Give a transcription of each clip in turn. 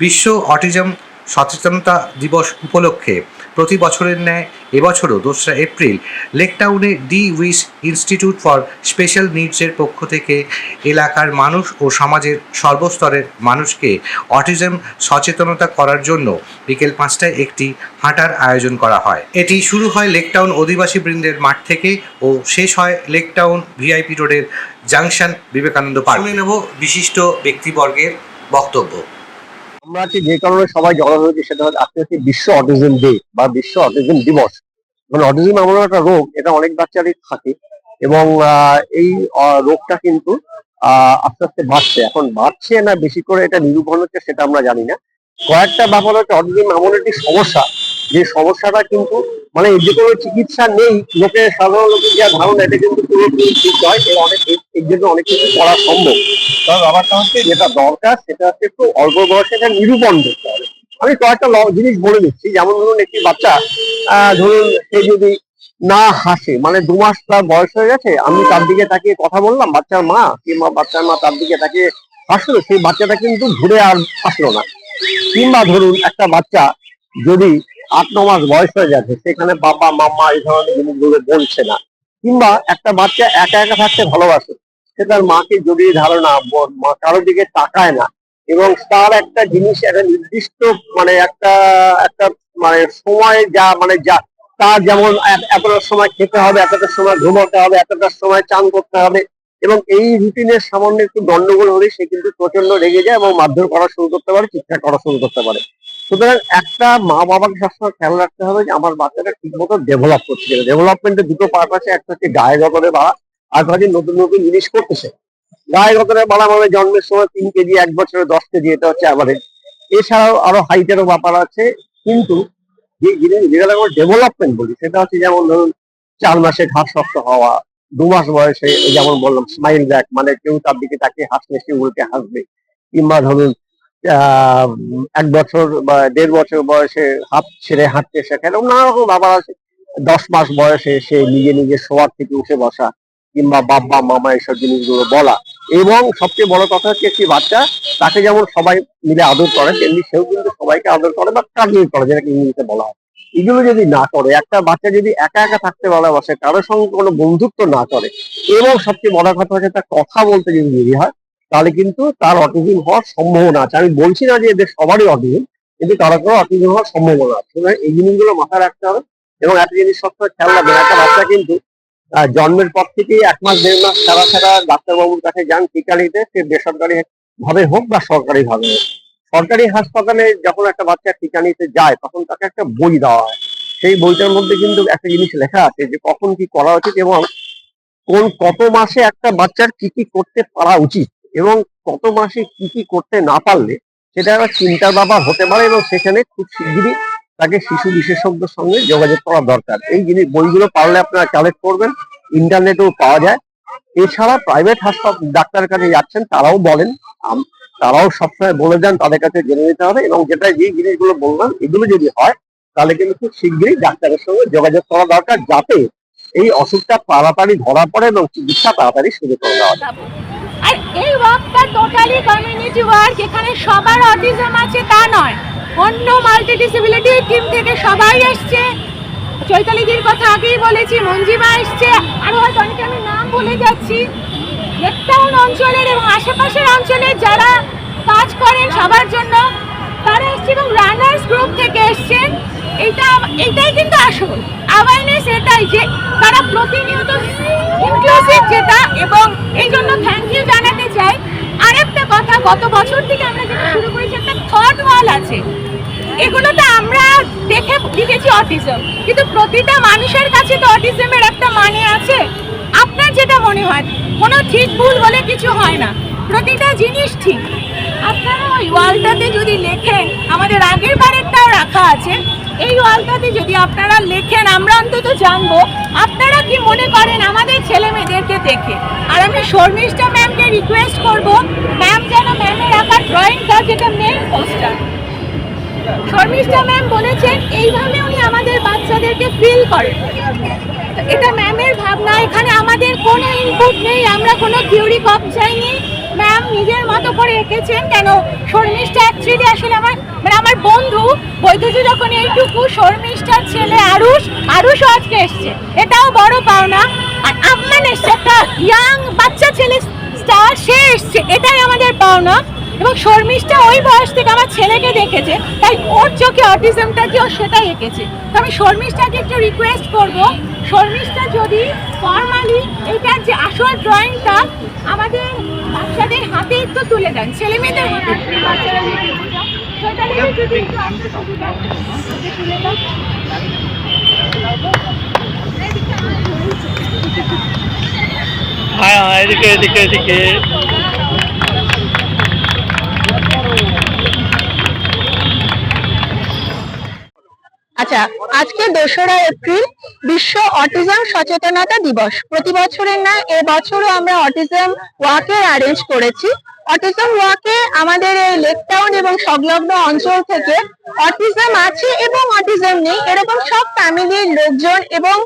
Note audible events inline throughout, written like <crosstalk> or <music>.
বিশ্ব অটিজম সচেতনতা দিবস উপলক্ষে প্রতি বছরের ন্যায় এবছরও দোসরা April লেকটাউনে the wish institute for special নিডসের পক্ষ থেকে এলাকার মানুষ ও সমাজের সর্বস্তরের মানুষকে অটিজম সচেতনতা করার জন্য বিকেল পাঁচটায় একটি হাঁটার আয়োজন করা হয়। এটি শুরু হয় লেকটাউন অধিবাসী বৃন্দের মাঠ থেকে ও শেষ হয় লেকটাউন ভিআইপি রোডের জাংশন বিবেকানন্দ পার্ক। নেব বিশিষ্ট ব্যক্তিবর্গের বক্তব্য। আমরা আজকে যে কারণে সবাই জড়ো হয়েছে সেটা হচ্ছে আজকে হচ্ছে বিশ্ব অটিজম ডে বা বিশ্ব অটিজম দিবস। মানে অটিজম এমন একটা রোগ, এটা অনেক বাচ্চারই থাকে এবং এই রোগটা কিন্তু আস্তে আস্তে বাড়ছে। এখন বাড়ছে না বেশি করে এটা নিরূপণ হচ্ছে সেটা আমরা জানি না। কয়েকটা ব্যাপার হচ্ছে অটিজম এমন একটি সমস্যা, যে সমস্যাটা কিন্তু মানে যে কোনো চিকিৎসা নেই লোকের সাধারণ লোকের যা ধারণা, এটা কিন্তু ঠিক নয়। এর অনেক, এর জন্য অনেক কিছু করা সম্ভব। তবে ব্যাপারটা হচ্ছে যেটা দরকার সেটা হচ্ছে একটু অল্প বয়সে এটা নিরূপণ করতে হবে। আমি কয়েকটা জিনিস বলে দিচ্ছি। যেমন ধরুন একটি বাচ্চা ধরুন সে যদি না হাসে মানে দু মাস তার বয়স হয়ে গেছে, আমি তার দিকে তাকিয়ে কথা বললাম, বাচ্চার মা কিংবা বাচ্চার মা তার দিকে তাকিয়ে হাসলো, সেই বাচ্চাটা কিন্তু ঘুরে আর হাসলো না। কিংবা ধরুন একটা বাচ্চা যদি আট, ন মাস বয়স হয়ে যাচ্ছে সেখানে বাবা মাম্মা এই ধরনের জিনিসগুলো বলছে না, কিংবা একটা বাচ্চা একা একা থাকতে ভালোবাসে সে তার মাকে জড়িয়ে ধরে না কারোর দিকে তাকায় না। এবং তার একটা জিনিস, একটা নির্দিষ্ট মানে একটা একটা মানে সময় যা মানে যা তার যেমন এত- এতটার সময় খেতে হবে এতটার সময় ঘুমাতে হবে এতটার সময় চান করতে হবে। এবং এই রুটিনের সামান্য একটু গন্ডগোল হলে সে কিন্তু প্রচণ্ড রেগে যায় এবং মারধর করা শুরু করতে পারে, চিৎকার করা শুরু করতে পারে। সুতরাং একটা মা বাবাকে সবসময় খেয়াল রাখতে হবে যে, আমার বাচ্চাটা ঠিক মতো ডেভেলপ করছে ডেভেলপমেন্টের দুটো পার্ট আছে, একটা হচ্ছে গায়ে গতরে বাড়া একটা নতুন নতুন জিনিস করতেছে। গায়ে গতরে বাড়া মানে জন্মের সময় তিন কেজি, এক বছরে দশ কেজি, এটা হচ্ছে অ্যাভারেজ এছাড়াও আরও হাইটেরও ব্যাপার আছে, কিন্তু যে জিনিস যেটা আমরা ডেভেলপমেন্ট বলি, সেটা হচ্ছে যেমন ধরুন চার মাসে ঘাস শক্ত হওয়া, দু মাস বয়সে যেমন বললাম স্মাইল ব্যাক মানে কেউ তার দিকে তাকে হাসলে, সে উল্টে হাসবে। কিংবা ধরুন এক বছর বা দেড় বছর বয়সে হাত ছেড়ে হাঁটতে শেখা, এরকম নানা রকম ব্যাপার আছে। দশ মাস বয়সে সে নিজে নিজে শোয়ার থেকে উঠে বসা কিংবা বাবা, মামা এইসব জিনিসগুলো বলা। এবং সবচেয়ে বড় কথা হচ্ছে একটি বাচ্চা, তাকে যেমন সবাই মিলে আদর করে, তেমনি সেও কিন্তু সবাইকে আদর করে বা কার্যই করে, যেটাকে ইংলিশে বলা হয়। এগুলো যদি না করে, একটা বাচ্চা যদি একা একা থাকতে ভালোবাসে, কারোর সঙ্গে কোনো বন্ধুত্ব না করে, এবং সবচেয়ে বড় কথা হচ্ছে তার কথা বলতে যদি দেরি হয়, তাহলে কিন্তু তার অটিজম হওয়ার সম্ভাবনা আছে। আমি বলছি না যে এদের সবারই অটিজম, কিন্তু কারও কারও অটিজম হওয়ার সম্ভাবনা আছে। এই জিনিসগুলো মাথায় রাখতে হবে। এবং একটা জিনিস সবসময় খেয়াল রাখবেন, একটা বাচ্চা কিন্তু জন্মের পর থেকেই এক মাস, দেড় মাস ছাড়া ছাড়া ডাক্তারবাবুর কাছে যান। টিকা নিতে সে বেসরকারি ভাবে হোক বা সরকারি ভাবে হোক। সরকারি হাসপাতালে যখন একটা বাচ্চা টিকা নিতে যায়, তখন তাকে একটা বই দেওয়া হয়। সেই বইটার মধ্যে কিন্তু একটা জিনিস লেখা আছে যে কখন কি করা উচিত এবং কোন কত মাসে একটা বাচ্চার কি কি করতে পারা উচিত এবং কত মাসে কি কি করতে না পারলে সেটা একটা চিন্তার ব্যাপার হতে পারে এবং সেখানে খুব শিগগিরই তাকে শিশু বিশেষজ্ঞের সঙ্গে যোগাযোগ করা দরকার। এই জিনিস, বইগুলো পারলে আপনারা কালেক্ট করবেন, ইন্টারনেটেও পাওয়া যায়। এছাড়া প্রাইভেট হাসপাতাল ডাক্তারের কাছে যাচ্ছেন, তারাও বলেন তারাও সবসময় বলে দেন, তাদের কাছে জেনে নিতে হবে এবং যেটা যে জিনিসগুলো বললাম এগুলো যদি হয়, তাহলে কিন্তু খুব শীঘ্রই ডাক্তারের সঙ্গে যোগাযোগ করা দরকার, যাতে এই অসুখটা তাড়াতাড়ি ধরা পড়ে এবং চিকিৎসা তাড়াতাড়ি শুরু করে দেওয়া যায়। আর এই ওয়ার্কটা টোটালি কমিউনিটি ওয়ার্ক এখানে সবার অটিজম আছে তা নয়। অন্য মাল্টি ডিসেবিলিটি টিম থেকে সবাই এসছে চৈতালিদির কথা আগেই বলেছি, মঞ্জিমা এসছে আরও হয়তো অনেকে আমি নাম ভুলে যাচ্ছি। লেকটাউন অঞ্চলের এবং আশেপাশের অঞ্চলের যারা কাজ করেন সবার জন্য, তারা এসছে এবং রানার্স গ্রুপ থেকে এসছেন। এইটা, এইটাই কিন্তু আসল। অ্যাওয়ারনেস এটাই যে তারা প্রতিনিয়ত ইনক্লুসিভ যেটা এবং এই জন্য থ্যাংক ইউ জানাতে চাই। আরেকটা কথা, গত বছর থেকে আমরা যেটা শুরু করেছি, একটা থার্ড ওয়াল আছে। এগুলোতে আমরা দেখে লিখেছি অটিজম কিন্তু প্রতিটা মানুষের কাছে তো অটিজমের একটা মানে আছে। আপনার যেটা মনে হয়, কোনো ঠিক ভুল বলে কিছু হয় না। প্রতিটা জিনিস ঠিক। আপনারা ওই ওয়ালটাতে যদি লেখেন, আমাদের আগের বারেরটাও রাখা আছে। এই ওয়ালটাতে যদি আপনারা লেখেন, আমরা অন্তত জানব, আপনারা কি মনে করেন আমাদের ছেলে মেয়েদেরকে দেখে? আর আমি শর্মিষ্ঠা ম্যামকে রিকোয়েস্ট করব, ম্যাম যেন ম্যামের আঁকা ড্রয়িংটা যেটা মেন পোস্টার শর্মিষ্ঠা ম্যাম বলেছেন, এইভাবে উনি আমাদের বাচ্চাদেরকে ফিল করেন। এটা ম্যামের ভাবনা, এখানে আমাদের কোনো ইনপুট নেই, আমরা কোনো থিওরি কপ চাইনি। ম্যাম নিজের মতো করে এঁকেছেন কেন? শর্মিষ্ঠা অ্যাকচুয়ালি আসলে আমার মানে আমার বন্ধু বৈদ্যুতি যখন এইটুকু শর্মিষ্ঠার ছেলে আরুষ, আরুষও আজকে এসছে। এটাও বড় পাওনা। আর আম্মান এসছে একটা ইয়াং বাচ্চা ছেলে স্টার সে এসছে। এটাই আমাদের পাওনা। এবং শর্মিষ্ঠা ওই বয়স থেকে আমার ছেলেকে দেখেছে, তাই ওর চোখে অটিজমটা কি ও সেটাই এঁকেছে। তো আমি শর্মিষ্ঠাকে একটু রিকোয়েস্ট করব, শর্মিষ্ঠা যদি ফর্মালি এটার যে আসল ড্রয়িংটা আমাদের বাচ্চাদের হাতে একটু তুলে দেন, ছেলে মেয়েদের হাতে। হ্যাঁ হ্যাঁ এদিকে এদিকে এদিকে। আচ্ছা আজকে দোসরা এপ্রিল বিশ্ব অটিজম সচেতনতা দিবস। প্রতি বছরের না এবছরও আমরা অটিজম ওয়াকের অ্যারেঞ্জ করেছি। অটিজম ওয়াকে আমাদের এই লেক টাউন এবং সংলগ্ন অঞ্চল থেকে অটিজম আছে এবং অটিজম নেই। এরকম সব ফ্যামিলির লোকজন এবং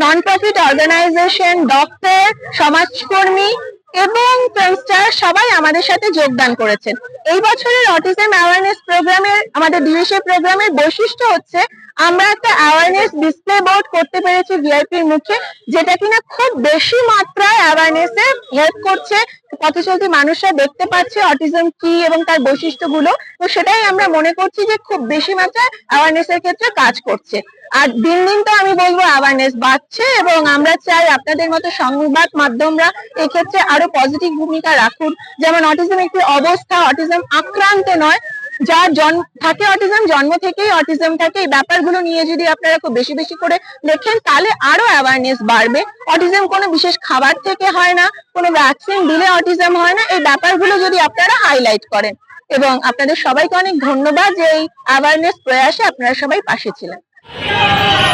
নন প্রফিট অর্গানাইজেশন ডক্টর সমাজকর্মী এবং ফিল্মস্টার সবাই আমাদের সাথে যোগদান করেছেন। এই বছরের অটিজম অ্যাওয়ারনেস প্রোগ্রামের আমাদের ডিভিসি প্রোগ্রামের বৈশিষ্ট্য হচ্ছে, আমরা একটা অ্যাওয়ারনেস ডিসপ্লে বোর্ড করতে পেরেছি ভিআইপির মুখে, যেটা কিনা খুব বেশি মাত্রায় অ্যাওয়ারনেস এ হেল্প করছে পথচলতি মানুষরা দেখতে পাচ্ছে অটিজম কি এবং তার বৈশিষ্ট্যগুলো। তো সেটাই আমরা মনে করছি যে খুব বেশি মাত্রায় অ্যাওয়ারনেস এর ক্ষেত্রে কাজ করছে। আর দিন দিন তো আমি বলব অ্যাওয়ারনেস বাড়ছে এবং আমরা চাই আপনাদের মতো সংবাদ মাধ্যমরা এক্ষেত্রে আরও পজিটিভ ভূমিকা রাখুন। যেমন অটিজম একটি অবস্থা অটিজম আক্রান্ত নয়। যার জন্ম থাকে অটিজম জন্ম থেকেই অটিজম থাকে। এই ব্যাপারগুলো নিয়ে যদি আপনারা খুব বেশি বেশি করে লেখেন তাহলে আরও অ্যাওয়ারনেস বাড়বে। অটিজম কোনো বিশেষ খাবার থেকে হয় না, কোনো ভ্যাকসিন দিলে অটিজম হয় না। এই ব্যাপারগুলো যদি আপনারা হাইলাইট করেন। এবং আপনাদের সবাইকে অনেক ধন্যবাদ যে এই অ্যাওয়ারনেস প্রয়াসে আপনারা সবাই পাশে ছিলেন। Yeah! <laughs>